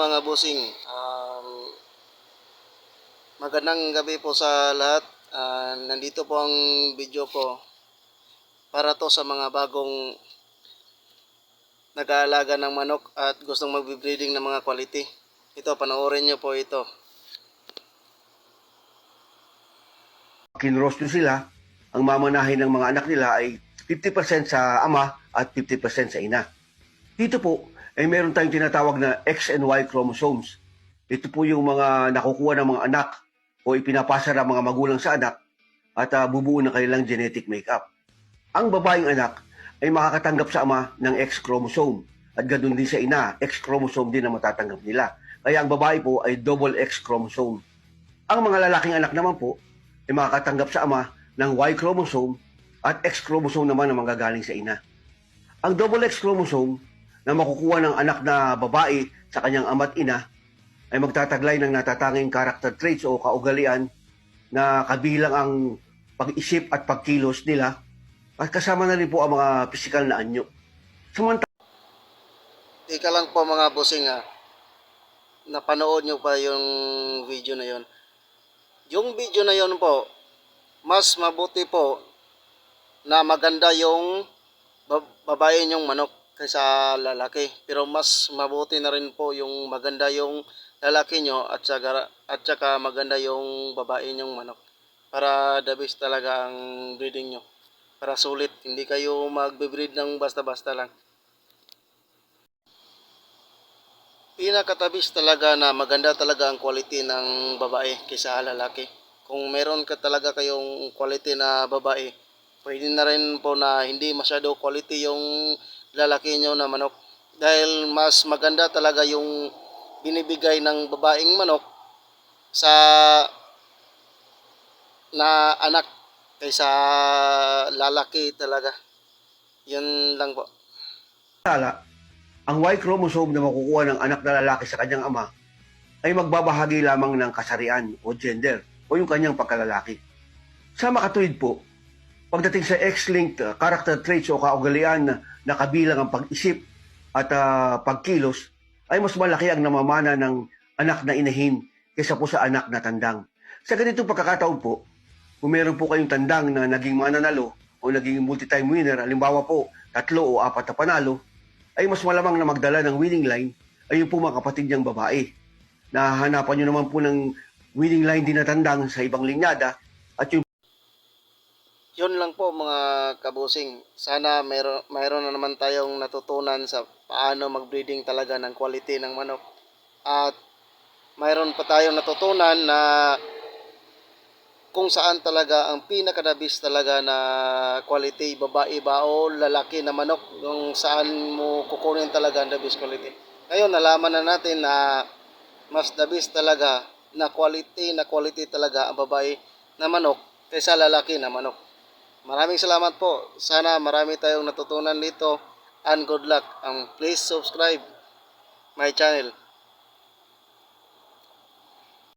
mga bossing. Um, magandang gabi po sa lahat. Ah, nandito po ang video ko para to sa mga bagong nag-aalaga ng manok at gustong magbe-breeding ng mga quality. Ito, panoorin nyo po ito. kinrosto sila, ang mamanahin ng mga anak nila ay 50% sa ama at 50% sa ina. Dito po, ay meron tayong tinatawag na X and Y chromosomes. Ito po yung mga nakukuha ng mga anak o ipinapasa ng mga magulang sa anak at ah, bubuo ng kanilang genetic makeup. Ang babaeng anak ay makakatanggap sa ama ng X chromosome at ganoon din sa ina, X chromosome din ang matatanggap nila. Kaya ang babae po ay double X chromosome. Ang mga lalaking anak naman po ay makakatanggap sa ama ng Y chromosome at X chromosome naman ang manggagaling sa ina. Ang double X chromosome na makukuha ng anak na babae sa kanyang ama't ina ay magtataglay ng natatanging character traits o kaugalian na kabilang ang pag-isip at pagkilos nila at kasama na rin po ang mga pisikal na anyo. Samantala, Ika lang po mga bossing ha. Napanood nyo pa yung video na yon. Yung video na yon po, mas mabuti po na maganda yung bab- babae yung manok kaysa lalaki. Pero mas mabuti na rin po yung maganda yung lalaki nyo at saka, at saka maganda yung babae yung manok. Para the best talaga ang breeding nyo. Para sulit. Hindi kayo magbe-breed ng basta-basta lang. pinakatabis talaga na maganda talaga ang quality ng babae kaysa lalaki. Kung meron ka talaga kayong quality na babae, pwede na rin po na hindi masyado quality yung lalaki nyo na manok. Dahil mas maganda talaga yung binibigay ng babaeng manok sa na anak kaysa lalaki talaga. Yun lang po. ang Y chromosome na makukuha ng anak na lalaki sa kanyang ama ay magbabahagi lamang ng kasarian o gender o yung kanyang pagkalalaki. Sa makatuwid po, pagdating sa X-linked uh, character traits o kaugalian na, kabilang ang pag-isip at uh, pagkilos, ay mas malaki ang namamana ng anak na inahin kaysa po sa anak na tandang. Sa ganitong pagkakataon po, kung meron po kayong tandang na naging mananalo o naging multi-time winner, halimbawa po, tatlo o apat na panalo, ay mas malamang na magdala ng winning line ay yung po mga kapatid niyang babae. Nahahanapan niyo naman po ng winning line din na tandang sa ibang linyada at yung Yun lang po mga kabusing. Sana mayroon, mayroon na naman tayong natutunan sa paano mag-breeding talaga ng quality ng manok. At mayroon pa tayong natutunan na kung saan talaga ang pinakadabis talaga na quality, babae ba o lalaki na manok, kung saan mo kukunin talaga ang best quality. Ngayon, nalaman na natin na mas best talaga na quality na quality talaga ang babae na manok kaysa lalaki na manok. Maraming salamat po. Sana marami tayong natutunan dito and good luck. And please subscribe my channel.